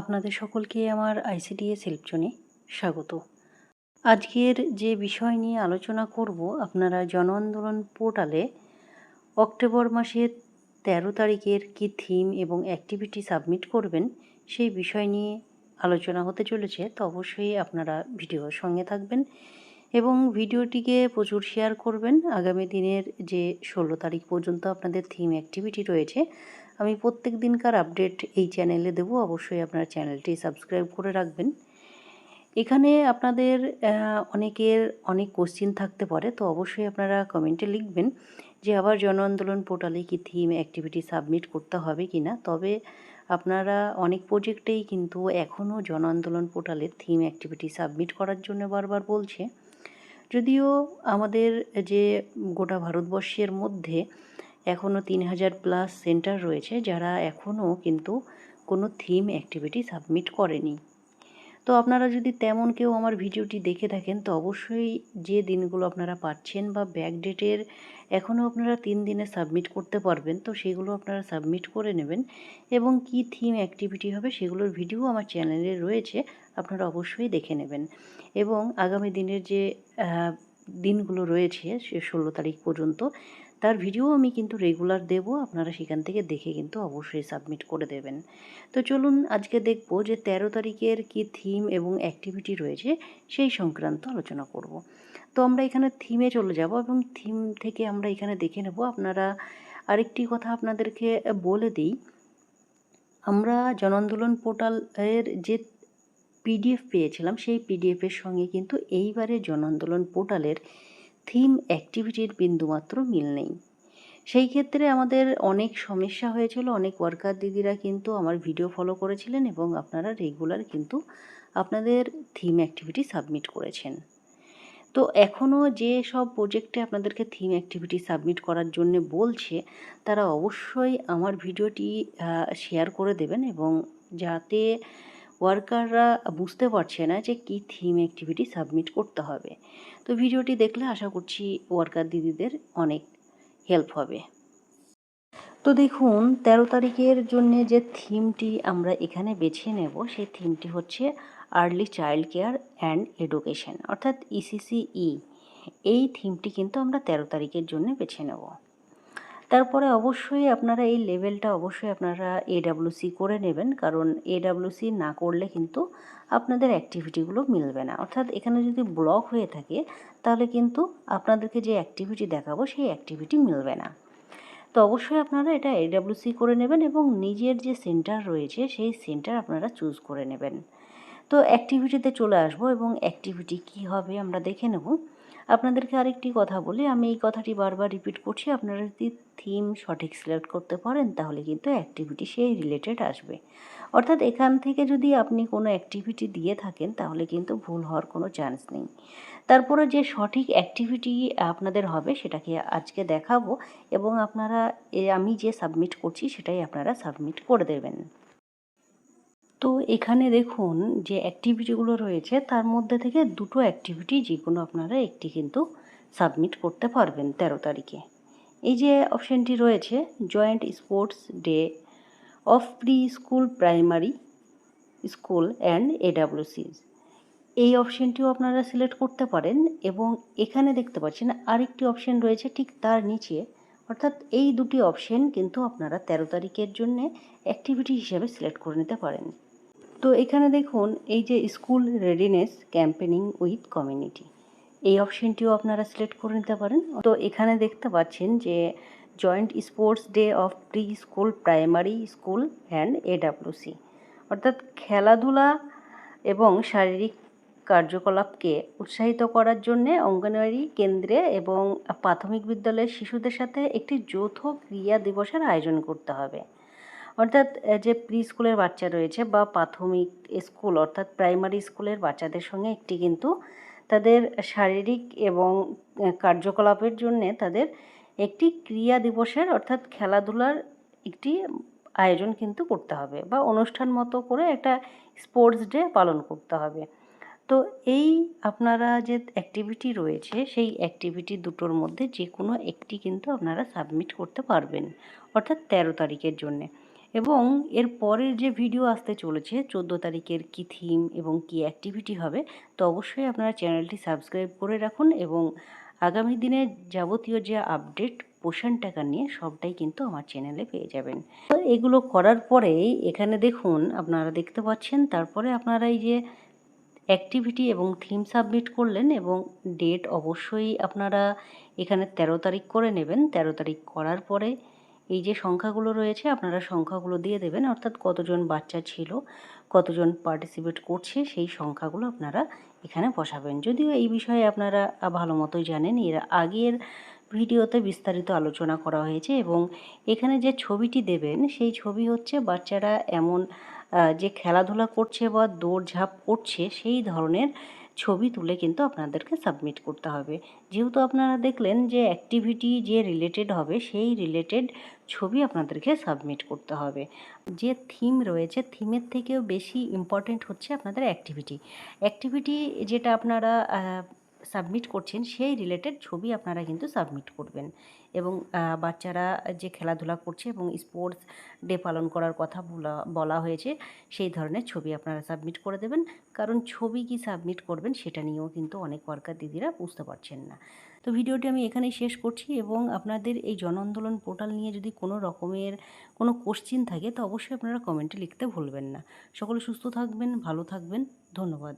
আপনাদের সকলকে আমার আইসিডিএস হেল্পজনে স্বাগত। আজকের যে বিষয় নিয়ে আলোচনা করব, আপনারা জন আন্দোলন পোর্টালে অক্টোবর মাসের তেরো তারিখের কি থিম এবং অ্যাক্টিভিটি সাবমিট করবেন, সেই বিষয় নিয়ে আলোচনা হতে চলেছে, তো অবশ্যই আপনারা ভিডিওর সঙ্গে থাকবেন এবং ভিডিওটিকে প্রচুর শেয়ার করবেন। আগামী দিনের যে ষোলো তারিখ পর্যন্ত আপনাদের থিম অ্যাক্টিভিটি রয়েছে আমি প্রত্যেক দিনকার আপডেট এই চ্যানেলে দেবো। অবশ্যই আপনারা চ্যানেলটি সাবস্ক্রাইব করে রাখবেন। এখানে আপনাদের অনেকের অনেক কোশ্চিন থাকতে পারে, তো অবশ্যই আপনারা কমেন্টে লিখবেন যে আবার জন আন্দোলন পোর্টালে কি থিম অ্যাক্টিভিটি সাবমিট করতে হবে কি না। তবে আপনারা অনেক প্রজেক্টেই কিন্তু এখনও জন আন্দোলন পোর্টালে থিম অ্যাক্টিভিটি সাবমিট করার জন্য বারবার বলছে। যদিও আমাদের যে গোটা ভারতবর্ষের মধ্যে এখনও তিন হাজার প্লাস সেন্টার রয়েছে যারা এখনও কিন্তু কোনো থিম অ্যাক্টিভিটি সাবমিট করেনি। তো আপনারা যদি তেমন কেউ আমার ভিডিওটি দেখে থাকেন, তো অবশ্যই যে দিনগুলো আপনারা পাচ্ছেন বা ব্যাক ডেটের এখনও আপনারা তিন দিনে সাবমিট করতে পারবেন, তো সেগুলো আপনারা সাবমিট করে নেবেন এবং কি থিম অ্যাক্টিভিটি হবে সেগুলোর ভিডিও আমার চ্যানেলে রয়েছে, আপনারা অবশ্যই দেখে নেবেন। এবং আগামী দিনের যে দিনগুলো রয়েছে সে ষোলো তারিখ পর্যন্ত তার ভিডিও আমি কিন্তু রেগুলার দেব, আপনারা সেখান থেকে দেখে কিন্তু অবশ্যই সাবমিট করে দেবেন। তো চলুন আজকে দেখব যে ১৩ তারিখের কি থিম এবং অ্যাক্টিভিটি রয়েছে, সেই সংক্রান্ত আলোচনা করব। তো আমরা এখানে থিমে চলে যাব এবং থিম থেকে আমরা এখানে দেখে নেব। আপনারা আরেকটি কথা আপনাদেরকে বলে দিই, আমরা জন আন্দোলন পোর্টালের যে পিডিএফ পেয়েছিলাম, সেই পিডিএফের সঙ্গে কিন্তু এইবারে জন আন্দোলন পোর্টালের থিম অ্যাক্টিভিটির বিন্দুমাত্র মিল নেই। সেই ক্ষেত্রে আমাদের অনেক সমস্যা হয়েছিল, অনেক ওয়ার্কার দিদিরা কিন্তু আমার ভিডিও ফলো করেছিলেন এবং আপনারা রেগুলার কিন্তু আপনাদের থিম অ্যাক্টিভিটি সাবমিট করেছেন। তো এখনও যে সব প্রজেক্টে আপনাদেরকে থিম অ্যাক্টিভিটি সাবমিট করার জন্য বলছে, তারা অবশ্যই আমার ভিডিওটি শেয়ার করে দেবেন এবং যাতে ওয়ার্কাররা বুঝতে পারছে না যে কী থিম অ্যাক্টিভিটি সাবমিট করতে হবে। তো ভিডিওটি দেখলে আশা করছি ওয়ার্কার দিদিদের অনেক হেল্প হবে। তো দেখুন, তেরো তারিখের জন্য যে থিমটি আমরা এখানে বেছে নেব, সেই থিমটি হচ্ছে early child care and education অর্থাৎ ইসিসিই এই থিমটি কিন্তু আমরা তেরো তারিখের জন্য বেছে নেব। তারপরে অবশ্যই আপনারা এই লেভেলটা অবশ্যই আপনারা এডাব্লিউসি করে নেবেন, কারণ এডাব্লিউসি না করলে কিন্তু আপনাদের অ্যাক্টিভিটিগুলো মিলবে না। অর্থাৎ এখানে যদি ব্লক হয়ে থাকে, তাহলে কিন্তু আপনাদেরকে যে অ্যাক্টিভিটি দেখাবো, সেই অ্যাক্টিভিটি মিলবে না। তো অবশ্যই আপনারা এটা এডাব্লিউসি করে নেবেন এবং নিজের যে সেন্টার রয়েছে, সেই সেন্টার আপনারা চুজ করে নেবেন। তো অ্যাক্টিভিটিতে চলে আসব এবং অ্যাক্টিভিটি কি হবে আমরা দেখে নেব। আপনাদেরকে আরেকটি কথা বলি, আমি এই কথাটি বারবার রিপিট করছি, আপনারা যদি থিম সঠিক সিলেক্ট করতে পারেন তাহলে কিন্তু অ্যাক্টিভিটি সেই রিলেটেড আসবে। অর্থাৎ এখান থেকে যদি আপনি কোনো অ্যাক্টিভিটি দিয়ে থাকেন তাহলে কিন্তু ভুল হওয়ার কোনো চান্স নেই। তারপরে যে সঠিক অ্যাক্টিভিটি আপনাদের হবে সেটাকে আজকে দেখাবো এবং আপনারা আমি যে সাবমিট করছি সেটাই আপনারা সাবমিট করে দেবেন। তো এখানে দেখুন যে অ্যাক্টিভিটিগুলো রয়েছে, তার মধ্যে থেকে দুটো অ্যাক্টিভিটি যে কোনো আপনারা একটি কিন্তু সাবমিট করতে পারবেন তেরো তারিখে। এই যে অপশানটি রয়েছে joint sports day of preschool primary school and এডাব্লিউসিস এই অপশানটিও আপনারা সিলেক্ট করতে পারেন এবং এখানে দেখতে পাচ্ছেন আরেকটি অপশান রয়েছে ঠিক তার নিচে। অর্থাৎ এই দুটি অপশান কিন্তু আপনারা তেরো তারিখের জন্যে অ্যাক্টিভিটি হিসেবে সিলেক্ট করে নিতে পারেন। তো এখানে দেখুন, এই যে school readiness campaigning with community. এই অপশনটিও আপনারা সিলেক্ট করে নিতে পারেন। তো এখানে দেখতে পাচ্ছেন যে joint sports day of preschool primary school and AWC অর্থাৎ খেলাধুলা এবং শারীরিক কার্যকলাপকে উৎসাহিত করার জন্যে অঙ্গনওয়াড়ি কেন্দ্রে এবং প্রাথমিক বিদ্যালয়ের শিশুদের সাথে একটি যৌথ ক্রিয়া দিবসের আয়োজন করতে হবে। অর্থাৎ যে প্রি স্কুলের বাচ্চা রয়েছে বা প্রাথমিক স্কুল, অর্থাৎ প্রাইমারি স্কুলের বাচ্চাদের সঙ্গে একটি কিন্তু তাদের শারীরিক এবং কার্যকলাপের জন্যে তাদের একটি ক্রিয়া দিবসের, অর্থাৎ খেলাধুলার একটি আয়োজন কিন্তু করতে হবে বা অনুষ্ঠান মতো করে একটা স্পোর্টস ডে পালন করতে হবে। তো এই আপনারা যে অ্যাক্টিভিটি রয়েছে, সেই অ্যাক্টিভিটি দুটোর মধ্যে যে কোনো একটি কিন্তু আপনারা সাবমিট করতে পারবেন, অর্থাৎ তেরো তারিখের জন্যে। এবং এর পরের যে ভিডিও আসতে চলেছে, চোদ্দ তারিখের কী থিম এবং কী অ্যাক্টিভিটি হবে, তো অবশ্যই আপনারা চ্যানেলটি সাবস্ক্রাইব করে রাখুন এবং আগামী দিনে যাবতীয় যে আপডেট পোষণ টাকা নিয়ে সবটাই কিন্তু আমার চ্যানেলে পেয়ে যাবেন। তো এগুলো করার পরেই এখানে দেখুন, আপনারা দেখতে পাচ্ছেন, তারপরে আপনারা এই যে অ্যাক্টিভিটি এবং থিম সাবমিট করলেন এবং ডেট অবশ্যই আপনারা এখানে ১৩ তারিখ করে নেবেন। ১৩ তারিখ করার পরে এই যে সংখ্যাগুলো রয়েছে, আপনারা সংখ্যাগুলো দিয়ে দেবেন। অর্থাৎ কতজন বাচ্চা ছিল, কতজন পার্টিসিপেট করছে, সেই সংখ্যাগুলো আপনারা এখানে বসাবেন। যদিও এই বিষয়ে আপনারা ভালো মতোই জানেন, এর আগের ভিডিওতে বিস্তারিত আলোচনা করা হয়েছে এবং এখানে যে ছবিটি দেবেন, সেই ছবি হচ্ছে বাচ্চারা এমন যে খেলাধুলা করছে বা দৌড়ঝাঁপ করছে, সেই ধরনের ছবি তুলে কিন্তু আপনাদেরকে সাবমিট করতে হবে। যেহেতু আপনারা দেখলেন যে অ্যাক্টিভিটি যে রিলেটেড হবে, সেই রিলেটেড ছবি আপনাদেরকে সাবমিট করতে হবে। যে থিম রয়েছে থিমের থেকেও বেশি ইম্পর্টেন্ট হচ্ছে আপনাদের অ্যাক্টিভিটি অ্যাক্টিভিটি যেটা আপনারা সাবমিট করছেন, সেই রিলেটেড ছবি আপনারা কিন্তু সাবমিট করবেন। এবং বাচ্চারা যে খেলাধুলা করছে এবং স্পোর্টস ডে পালন করার কথা বলা বলা হয়েছে, সেই ধরনের ছবি আপনারা সাবমিট করে দেবেন। কারণ ছবি কি সাবমিট করবেন সেটা নিয়েও কিন্তু অনেক ওয়ার্কার দিদিরা বুঝতে পারছেন না। তো ভিডিওটি আমি এখানেই শেষ করছি এবং আপনাদের এই জন আন্দোলন পোর্টাল নিয়ে যদি কোনো রকমের কোনো কোশ্চিন থাকে, তো অবশ্যই আপনারা কমেন্টে লিখতে ভুলবেন না। সকলে সুস্থ থাকবেন, ভালো থাকবেন। ধন্যবাদ।